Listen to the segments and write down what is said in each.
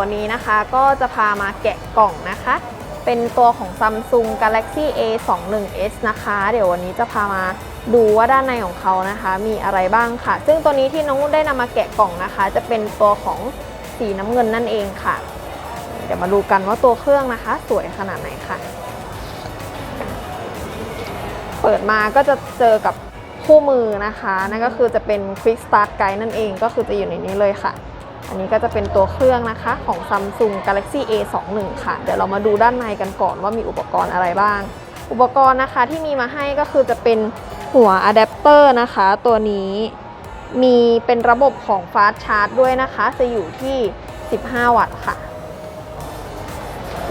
วันนี้นะคะก็จะพามาแกะกล่องนะคะ เป็นตัวของ Samsung Galaxy A 2 1 S นะคะ เดี๋ยววันนี้จะพามาดูว่าด้านในของเขานะคะ มีอะไรบ้างค่ะ ซึ่งตัวนี้ที่น้องได้นำมาแกะกล่องนะคะ จะเป็นตัวของสีน้ำเงินนั่นเองค่ะ เดี๋ยวมาดูกันว่าตัวเครื่องนะคะ สวยขนาดไหนค่ะ เปิดมาก็จะเจอกับคู่มือนะคะ นั่นก็คือจะเป็น Quick Start Guide นั่นเองก็คือจะอยู่ในนี้เลยค่ะ อันนี้ก็จะเป็นตัวเครื่องนะคะของ Samsung Galaxy A 2 1 ค่ะ เดี๋ยวเรามาดูด้านในกันก่อนว่ามีอุปกรณ์อะไรบ้าง อุปกรณ์นะคะที่มีมาให้ก็คือจะเป็นหัวอะแดปเตอร์นะคะ ตัวนี้มีเป็นระบบของ Fast Charge ด้วยนะคะ จะอยู่ที่ 15 วัตต์ค่ะ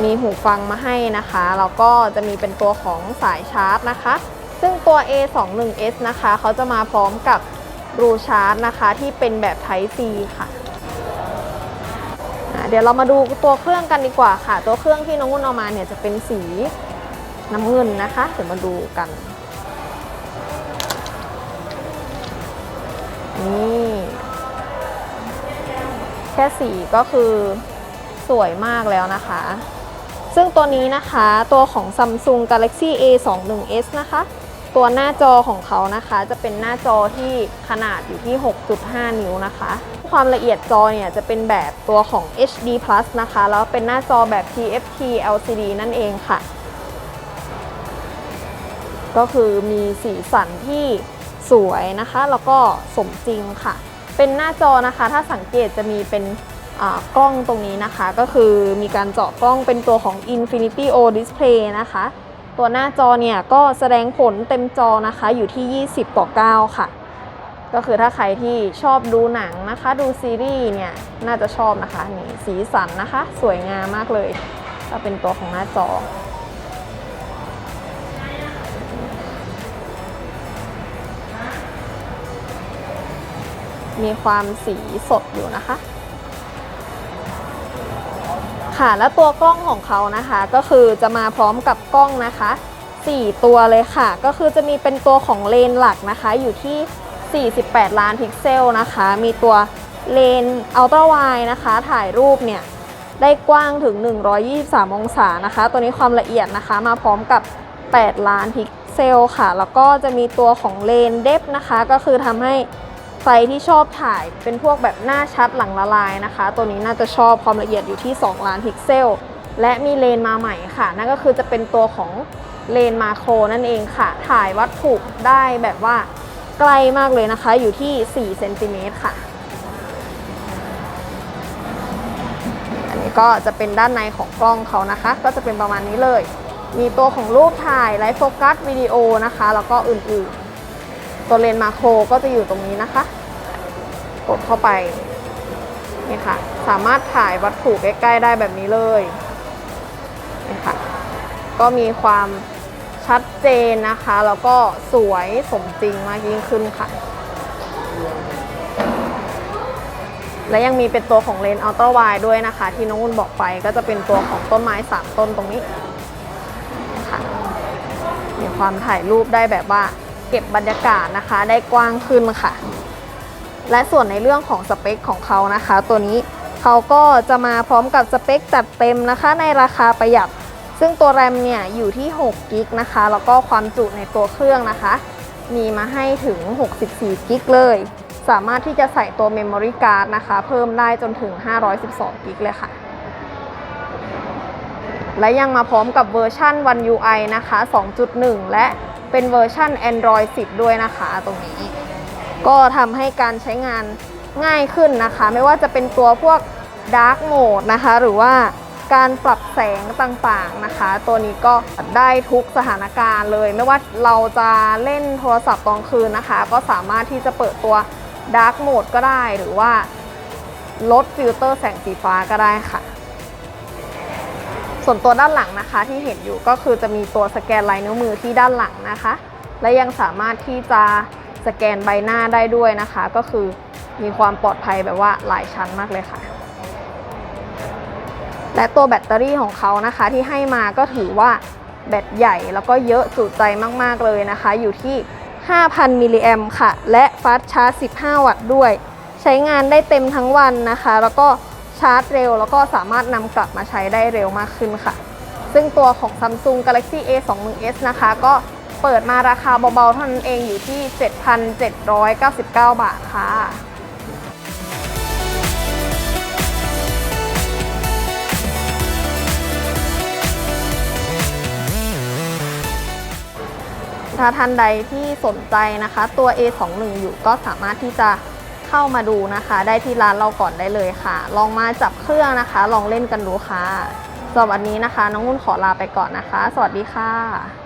มีหูฟังมาให้นะคะ แล้วก็จะมีเป็นตัวของสายชาร์จนะคะ ซึ่งตัว A21s นะคะ เขาจะมาพร้อมกับรูชาร์จนะคะที่เป็นแบบ Type C ค่ะ เดี๋ยวเรามาดูตัวเครื่องกันดีกว่าค่ะ ตัวเครื่องที่น้องนุ่นเอามาเนี่ยจะเป็นสีน้ำเงินนะคะ เดี๋ยวมาดูกันนี่แค่สีก็คือสวยมากแล้วนะคะ ซึ่งตัวนี้นะคะตัวของ Samsung Galaxy A 2 1 S นะคะ ตัวหน้าจอของเขานะคะ จะเป็นหน้าจอที่ขนาดอยู่ที่ 6.5 นิ้วนะคะ ความละเอียดจอเนี่ยจะเป็นแบบตัวของ HD Plus นะคะ แล้วเป็นหน้าจอแบบ TFT LCD นั่นเองค่ะ ก็คือมีสีสันที่สวยนะคะ แล้วก็สมจริงค่ะ เป็นหน้าจอนะคะ ถ้าสังเกตจะมีเป็นอ่ากล้องตรงนี้นะคะ ก็คือมีการเจาะกล้องเป็นตัวของ Infinity O Display นะคะ ตัวหน้าจอเนี่ยก็แสดงผลเต็มจอนะคะอยู่ที่ 20 ต่อ 9 ค่ะ ก็คือถ้าใครที่ชอบดูหนังนะคะ ดูซีรีส์เนี่ยน่าจะชอบนะคะนี่สีสันนะคะ สวยงามมากเลยก็เป็นตัวของหน้าจอมีความสีสดอยู่นะคะ ค่ะ แล้วตัวกล้องของเขานะคะ ก็คือจะมาพร้อมกับกล้องนะคะ 4 ตัวเลยค่ะ ก็คือจะมีเป็นตัวของเลนหลักนะคะ อยู่ที่ 48 ล้านพิกเซลนะคะ มีตัวเลนอัลตร้าไวนะคะ ถ่ายรูปเนี่ยได้กว้างถึง 123 องศานะคะ ตัวนี้ความละเอียดนะคะ มาพร้อมกับ 8 ล้านพิกเซลค่ะ แล้วก็จะมีตัวของเลนเดฟนะคะ ก็คือทำให้ ใครที่ชอบถ่ายเป็นพวกแบบหน้าชัดหลังละลายนะคะ ตัวนี้น่าจะชอบความละเอียดอยู่ที่ 2 ล้านพิกเซล และมีเลนมาใหม่ค่ะ นั่นก็คือจะเป็นตัวของเลนมาโครนั่นเองค่ะ ถ่ายวัตถุได้แบบว่าใกลมากเลยนะคะ อยู่ที่4เซนติเมตรค่ะอันนี้ก็จะเป็นด้านในของกล้องเขานะคะ ก็จะเป็นประมาณนี้เลย มีตัวของรูปถ่ายไลฟ์โฟกัสวิดีโอนะคะ แล้วก็อื่นๆ ตัวเลนส์มาโครก็จะอยู่ตรงนี้นะคะ กดเข้าไปนี่ค่ะ สามารถถ่ายวัตถุใกล้ ๆ ได้แบบนี้เลยนี่ค่ะ ก็มีความชัดเจนนะคะ แล้วก็สวยสมจริงมากยิ่งขึ้นค่ะ และยังมีเป็นตัวของเลนส์อัลตร้าไวด้วยนะคะ ที่น้องอุ่นบอกไปก็จะเป็นตัวของต้นไม้ 3 ต้นตรงนี้ค่ะมีความถ่ายรูปได้แบบว่า เก็บบรรยากาศนะคะ ได้กว้างขึ้นค่ะ และส่วนในเรื่องของสเปคของเขานะคะ ตัวนี้เขาก็จะมาพร้อมกับสเปคจัดเต็มนะคะ ในราคาประหยัด ซึ่งตัวแรมเนี่ยอยู่ที่6กิกนะคะ แล้วก็ความจุในตัวเครื่องนะคะ มีมาให้ถึง 64กิกเลย สามารถที่จะใส่ตัว Memory Card นะคะ เพิ่มได้จนถึง 512กิกเลยค่ะและยังมาพร้อมกับเวอร์ชัน One UI นะคะ 2.1 และ เป็นเวอร์ชัน Android 10 ด้วยนะคะตรงนี้ ก็ทำให้การใช้งานง่ายขึ้นนะคะ ไม่ว่าจะเป็นตัวพวก Dark Mode นะคะ หรือว่าการปรับแสงต่างๆนะคะ ตัวนี้ก็ได้ทุกสถานการณ์เลย ไม่ว่าเราจะเล่นโทรศัพท์ตอนคืนนะคะ ก็สามารถที่จะเปิดตัว Dark Mode ก็ได้หรือว่าลดฟิลเตอร์แสงสีฟ้าก็ได้ค่ะ ส่วนตัวด้านหลังนะคะที่เห็นอยู่ก็คือจะมีตัวสแกนลายนิ้วมือที่ด้านหลังนะคะ และยังสามารถที่จะสแกนใบหน้าได้ด้วยนะคะ ก็คือมีความปลอดภัยแบบว่าหลายชั้นมากเลยค่ะ และตัวแบตเตอรี่ของเขานะคะที่ให้มาก็ถือว่าแบตใหญ่แล้วก็เยอะจุใจมากๆเลยนะคะ อยู่ที่ 5,000 มิลลิแอมค่ะ และฟาสชาร์จ 15 วัตต์ด้วย ใช้งานได้เต็มทั้งวันนะคะ แล้วก็ ชาร์จเร็ว แล้วก็สามารถนำกลับมาใช้ได้เร็วมากขึ้นค่ะ ซึ่งตัวของ Samsung Galaxy A21s นะคะ ก็เปิดมาราคาเบาๆเท่านั้นเองอยู่ที่ 7,799 บาทค่ะถ้าท่านใดที่สนใจนะคะ ตัว A21 อยู่ก็สามารถที่จะ เข้ามาดูนะคะ ได้ที่ร้านเราก่อนได้เลยค่ะ ลองมาจับเครื่องนะคะ ลองเล่นกันดูค่ะสำหรับวันนี้นะคะ น้องนุ่นขอลาไปก่อนนะคะ สวัสดีค่ะ